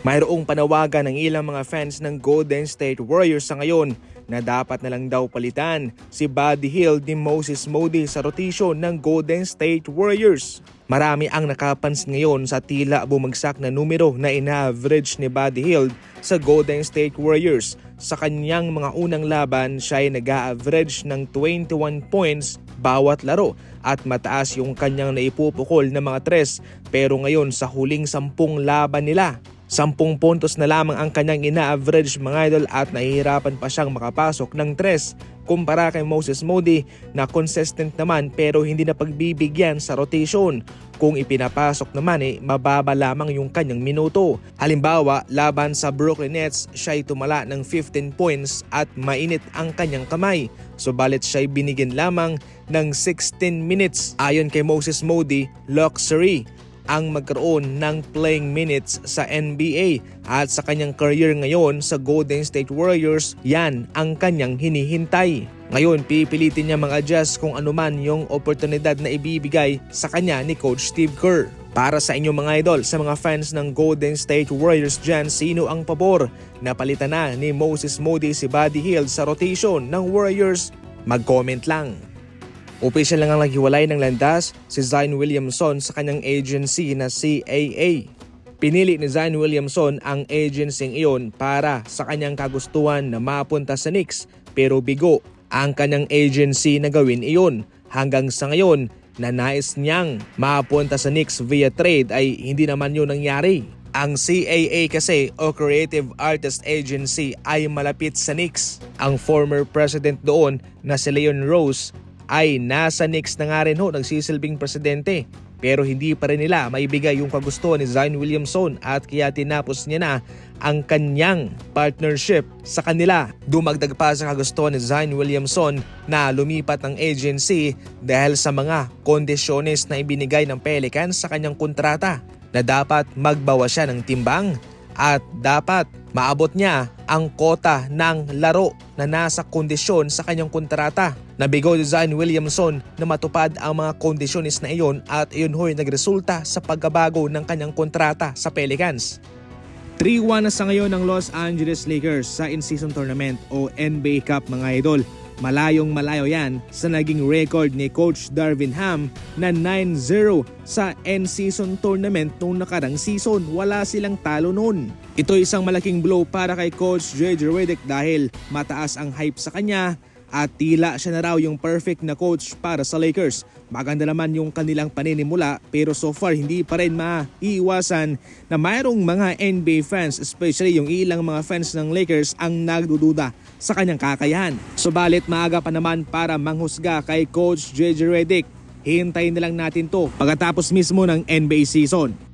Mayroong panawagan ng ilang mga fans ng Golden State Warriors sa ngayon na dapat na lang daw palitan si Buddy Hield ni Moses Moody sa rotation ng Golden State Warriors. Marami ang nakapansin ngayon sa tila bumagsak na numero na ina-average ni Buddy Hield sa Golden State Warriors. Sa kanyang mga unang laban, siya ay nag-average ng 21 points bawat laro at mataas yung kanyang naipupukol na mga tres pero ngayon sa huling sampung laban nila Sampung puntos na lamang ang kanyang ina-average mga idol at nahihirapan pa siyang makapasok ng tres kumpara kay Moses Moody na consistent naman pero hindi na pagbibigyan sa rotation. Kung ipinapasok naman eh, mababa lamang yung kanyang minuto. Halimbawa, laban sa Brooklyn Nets, siya ay tumala ng 15 points at mainit ang kanyang kamay. Subalit siya ay binigyan lamang ng 16 minutes. Ayon kay Moses Moody, luxury ang magkaroon ng playing minutes sa NBA at sa kanyang career ngayon sa Golden State Warriors, yan ang kanyang hinihintay. Ngayon, pipilitin niya mag-adjust kung anuman yung oportunidad na ibibigay sa kanya ni Coach Steve Kerr. Para sa inyong mga idol, sa mga fans ng Golden State Warriors dyan, sino ang pabor na palitan na ni Moses Moody si Buddy Hield sa rotation ng Warriors? Mag-comment lang. Opisyal lang ang naghiwalay ng landas si Zion Williamson sa kanyang agency na CAA. Pinili ni Zion Williamson ang agency iyon para sa kanyang kagustuhan na mapunta sa Knicks pero bigo ang kanyang agency na gawin iyon. Hanggang sa ngayon na nais niyang mapunta sa Knicks via trade ay hindi naman yun nangyari. Ang CAA kasi o Creative Artist Agency ay malapit sa Knicks. Ang former president doon na si Leon Rose ay nasa Knicks na nga rin ho nagsisilbing presidente. Pero hindi pa rin nila maibigay yung kagustuhan ni Zion Williamson at kaya tinapos niya na ang kanyang partnership sa kanila. Dumagdag pa sa kagustuhan ni Zion Williamson na lumipat ng agency dahil sa mga kondisyones na ibinigay ng Pelicans sa kanyang kontrata na dapat magbawas siya ng timbang at dapat maabot niya ang kota ng laro na nasa kondisyon sa kanyang kontrata. Nabigo ni Zion Williamson na matupad ang mga kondisyones na iyon at iyon ho'y nagresulta sa pagbabago ng kanyang kontrata sa Pelicans. 3-1 na sa ngayon ng Los Angeles Lakers sa in-season tournament o NBA Cup mga idol. Malayong malayo yan sa naging record ni Coach Darvin Ham na 9-0 sa end-season tournament noong nakarang season. Wala silang talo noon. Ito isang malaking blow para kay Coach JJ Redick dahil mataas ang hype sa kanya at tila siya na raw yung perfect na coach para sa Lakers. Maganda naman yung kanilang paninimula pero so far hindi pa rin maiiwasan na mayroong mga NBA fans especially yung ilang mga fans ng Lakers ang nagdududa sa kanyang kakayahan. Subalit maaga pa naman para manghusga kay Coach JJ Redick. Hintayin na lang natin to pagkatapos mismo ng NBA season.